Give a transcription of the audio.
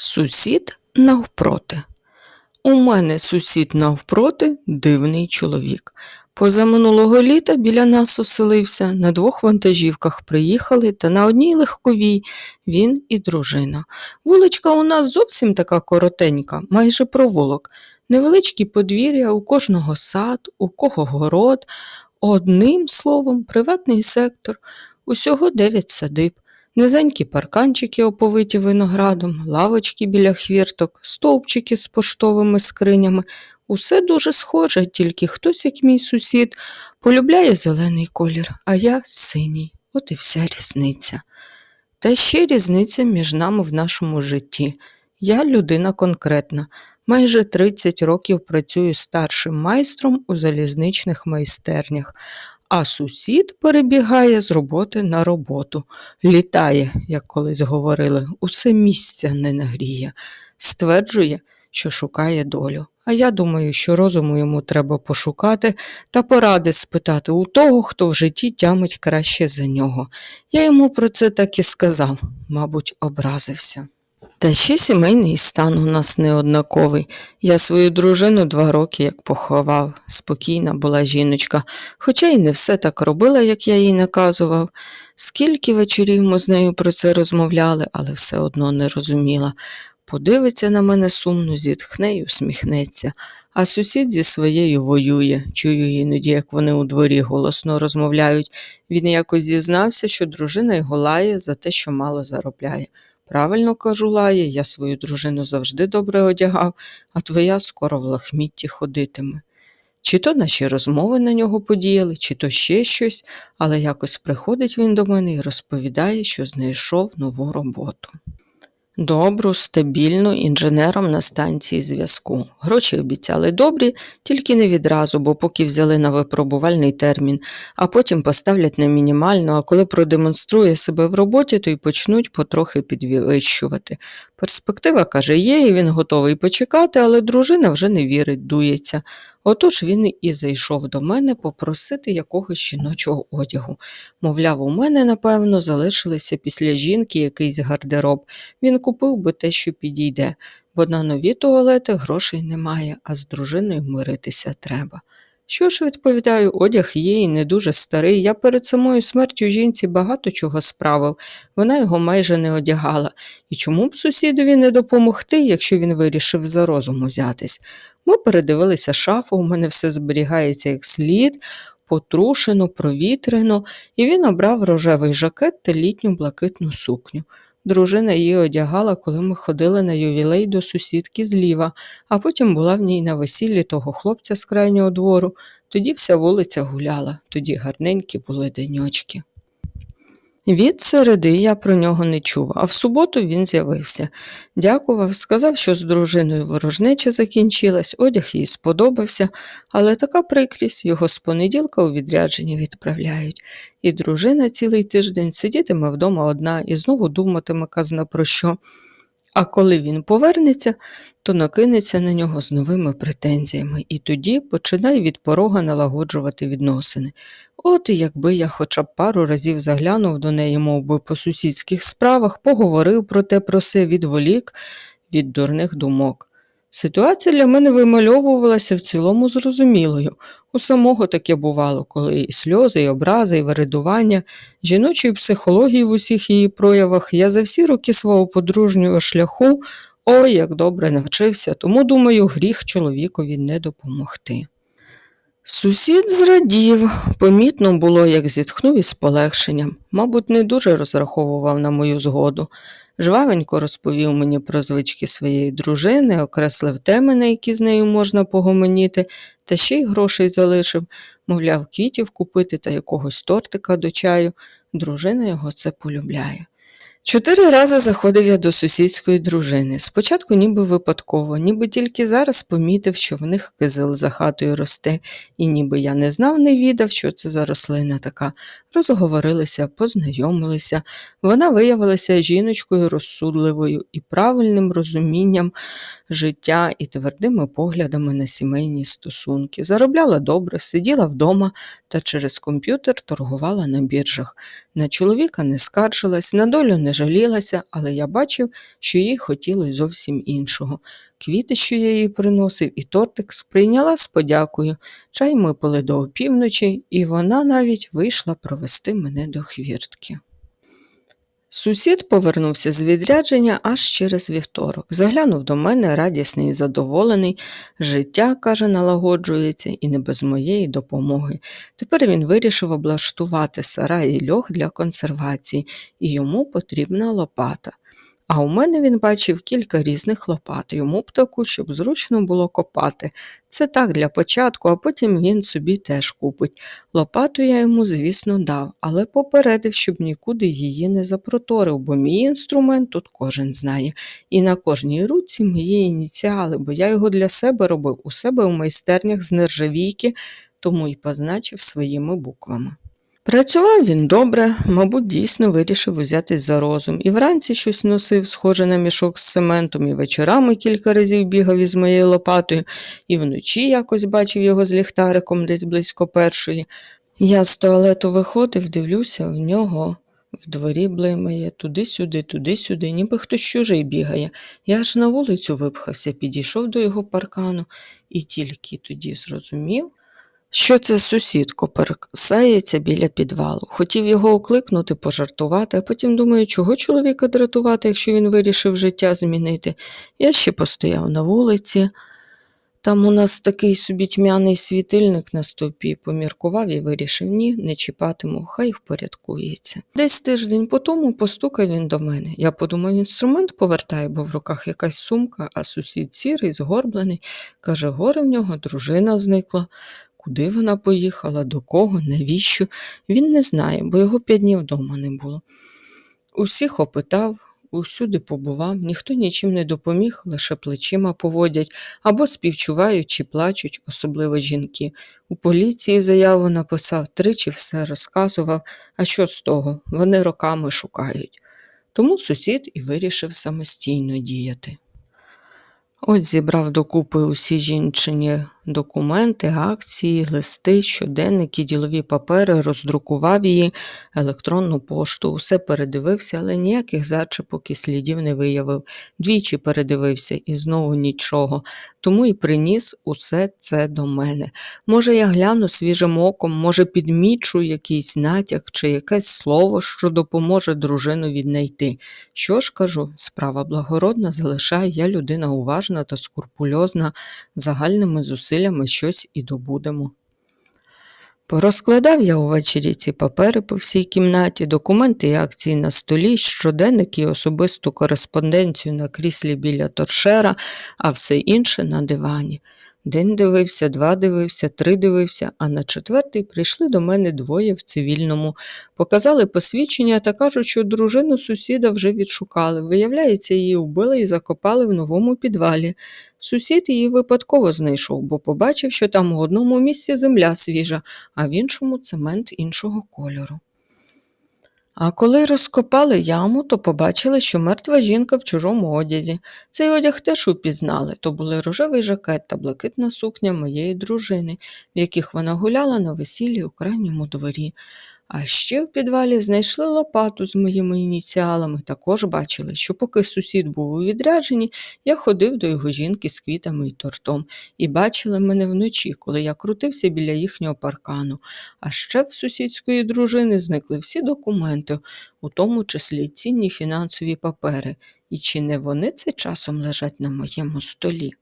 Сусід навпроти. У мене сусід навпроти дивний чоловік. Позаминулого літа біля нас оселився, на двох вантажівках приїхали, та на одній легковій він і дружина. Вуличка у нас зовсім така коротенька, майже провулок. Невеличкі подвір'я, у кожного сад, у кого город. Одним словом, приватний сектор. Усього дев'ять садиб. Низенькі парканчики, оповиті виноградом, лавочки біля хвірток, стовпчики з поштовими скринями. Усе дуже схоже, тільки хтось, як мій сусід, полюбляє зелений колір, а я синій. От і вся різниця. Та ще різниця між нами в нашому житті. Я людина конкретна. Майже 30 років працюю старшим майстром у залізничних майстернях, а сусід перебігає з роботи на роботу. Літає, як колись говорили, усе місця не нагріє. Стверджує, що шукає долю. А я думаю, що розуму йому треба пошукати та поради спитати у того, хто в житті тямить краще за нього. Я йому про це так і сказав, мабуть, образився. Та ще сімейний стан у нас неоднаковий. Я свою дружину два роки як поховав. Спокійна була жіночка, хоча й не все так робила, як я їй наказував. Скільки вечорів ми з нею про це розмовляли, але все одно не розуміла. Подивиться на мене сумно, зітхне й усміхнеться, а сусід зі своєю воює. Чую іноді, як вони у дворі голосно розмовляють. Він якось зізнався, що дружина його лає за те, що мало заробляє. Правильно кажу, лає, я свою дружину завжди добре одягав, а твоя скоро в лахмітті ходитиме. Чи то наші розмови на нього подіяли, чи то ще щось, але якось приходить він до мене і розповідає, що знайшов нову роботу. Добру, стабільну інженером на станції зв'язку. Гроші обіцяли добрі, тільки не відразу, бо поки взяли на випробувальний термін, а потім поставлять на мінімальну, а коли продемонструє себе в роботі, то й почнуть потрохи підвищувати. Перспектива, каже, є, і він готовий почекати, але дружина вже не вірить, дується. Отож він і зайшов до мене попросити якогось жіночого одягу. Мовляв, у мене, напевно, залишилися після жінки якийсь гардероб. Він купив би те, що підійде, бо на нові туалети грошей немає, а з дружиною миритися треба. Що ж, відповідаю, одяг є і не дуже старий. Я перед самою смертю жінці багато чого справив, вона його майже не одягала. І чому б сусідові не допомогти, якщо він вирішив за розум узятись? Ми передивилися шафу, у мене все зберігається як слід, потрушено, провітрено, і він обрав рожевий жакет та літню блакитну сукню. Дружина її одягала, коли ми ходили на ювілей до сусідки зліва, а потім була в ній на весіллі того хлопця з крайнього двору. Тоді вся вулиця гуляла, тоді гарненькі були деньочки. Від середи я про нього не чув, а в суботу він з'явився. Дякував, сказав, що з дружиною ворожнеча закінчилась, одяг їй сподобався, але така прикрість його з понеділка у відрядженні відправляють. І дружина цілий тиждень сидітиме вдома одна і знову думатиме казна про що. А коли він повернеться, то накинеться на нього з новими претензіями і тоді починає від порога налагоджувати відносини. От і якби я хоча б пару разів заглянув до неї, мов би, по сусідських справах, поговорив про те про се, відволік від дурних думок. Ситуація для мене вимальовувалася в цілому зрозумілою. У самого таке бувало, коли і сльози, і образи, і виридування, жіночої психології в усіх її проявах я за всі роки свого подружнього шляху ой як добре навчився, тому, думаю, гріх чоловікові не допомогти. Сусід зрадів, помітно було, як зітхнув із полегшенням, мабуть, не дуже розраховував на мою згоду. Жвавенько розповів мені про звички своєї дружини, окреслив теми, на які з нею можна погомоніти, та ще й грошей залишив, мовляв, квітів купити та якогось тортика до чаю. Дружина його це полюбляє. Чотири рази заходив я до сусідської дружини. Спочатку ніби випадково, ніби тільки зараз помітив, що в них кизил за хатою росте, і ніби я не знав, не відав, що це за рослина така. Розговорилися, познайомилися. Вона виявилася жіночкою розсудливою і правильним розумінням життя і твердими поглядами на сімейні стосунки. Заробляла добре, сиділа вдома та через комп'ютер торгувала на біржах. На чоловіка не скаржилась, на долю не жалілася, але я бачив, що їй хотілося зовсім іншого. Квіти, що я їй приносив, і тортик сприйняла з подякою. Чай ми пили до опівночі, і вона навіть вийшла провести мене до хвіртки. Сусід повернувся з відрядження аж через вівторок. Заглянув до мене, радісний і задоволений. Життя, каже, налагоджується і не без моєї допомоги. Тепер він вирішив облаштувати сарай і льох для консервації, і йому потрібна лопата. А у мене він бачив кілька різних лопат, йому б таку, щоб зручно було копати. Це так для початку, а потім він собі теж купить. Лопату я йому, звісно, дав, але попередив, щоб нікуди її не запроторив, бо мій інструмент тут кожен знає. І на кожній руці мої ініціали, бо я його для себе робив у себе у майстернях з нержавійки, тому й позначив своїми буквами. Працював він добре, мабуть, дійсно вирішив узятись за розум. І вранці щось носив, схоже на мішок з цементом, і вечорами кілька разів бігав із моєю лопатою, і вночі якось бачив його з ліхтариком десь близько першої. Я з туалету виходив, дивлюся, в нього в дворі блимає, туди-сюди, туди-сюди, ніби хтось чужий бігає. Я аж на вулицю випхався, підійшов до його паркану і тільки тоді зрозумів, що це сусід коперсається біля підвалу. Хотів його окликнути, пожартувати, а потім думаю, чого чоловіка дратувати, якщо він вирішив життя змінити. Я ще постояв на вулиці. Там у нас такий собі тьмяний світильник на стовпі, поміркував і вирішив, ні, не чіпатиму, хай впорядкується. Десь тиждень по тому постукав він до мене. Я подумав, інструмент повертає, бо в руках якась сумка, а сусід сірий, згорблений. Каже, горе в нього, дружина зникла. Куди вона поїхала, до кого, навіщо? Він не знає, бо його п'ять днів вдома не було. Усіх опитав, усюди побував, ніхто нічим не допоміг, лише плечима поводять або співчувають чи плачуть, особливо жінки. У поліції заяву написав, тричі все розказував, а що з того? Вони роками шукають. Тому сусід і вирішив самостійно діяти. От зібрав докупи усі жінчині документи, акції, листи, щоденники, ділові папери, роздрукував її, електронну пошту, усе передивився, але ніяких зачепок і слідів не виявив. Двічі передивився і знову нічого, тому і приніс усе це до мене. Може, я гляну свіжим оком, може, підмічу якийсь натяк чи якесь слово, що допоможе дружину віднайти. Що ж кажу, справа благородна, залишає я людина уважна та скурпульозна, загальними зусиллями щось і добудемо. Порозкладав я увечері ці папери по всій кімнаті, документи і акції на столі, щоденник і особисту кореспонденцію на кріслі біля торшера, а все інше на дивані. День дивився, два дивився, три дивився, а на четвертий прийшли до мене двоє в цивільному. Показали посвідчення та кажуть, що дружину сусіда вже відшукали. Виявляється, її вбили і закопали в новому підвалі. Сусід її випадково знайшов, бо побачив, що там у одному місці земля свіжа, а в іншому цемент іншого кольору. А коли розкопали яму, то побачили, що мертва жінка в чужому одязі. Цей одяг теж упізнали, то були рожевий жакет та блакитна сукня моєї дружини, в яких вона гуляла на весіллі у крайньому дворі. А ще в підвалі знайшли лопату з моїми ініціалами. Також бачили, що поки сусід був у відрядженні, я ходив до його жінки з квітами і тортом, і бачили мене вночі, коли я крутився біля їхнього паркану. А ще в сусідської дружини зникли всі документи, у тому числі цінні фінансові папери. І чи не вони це часом лежать на моєму столі?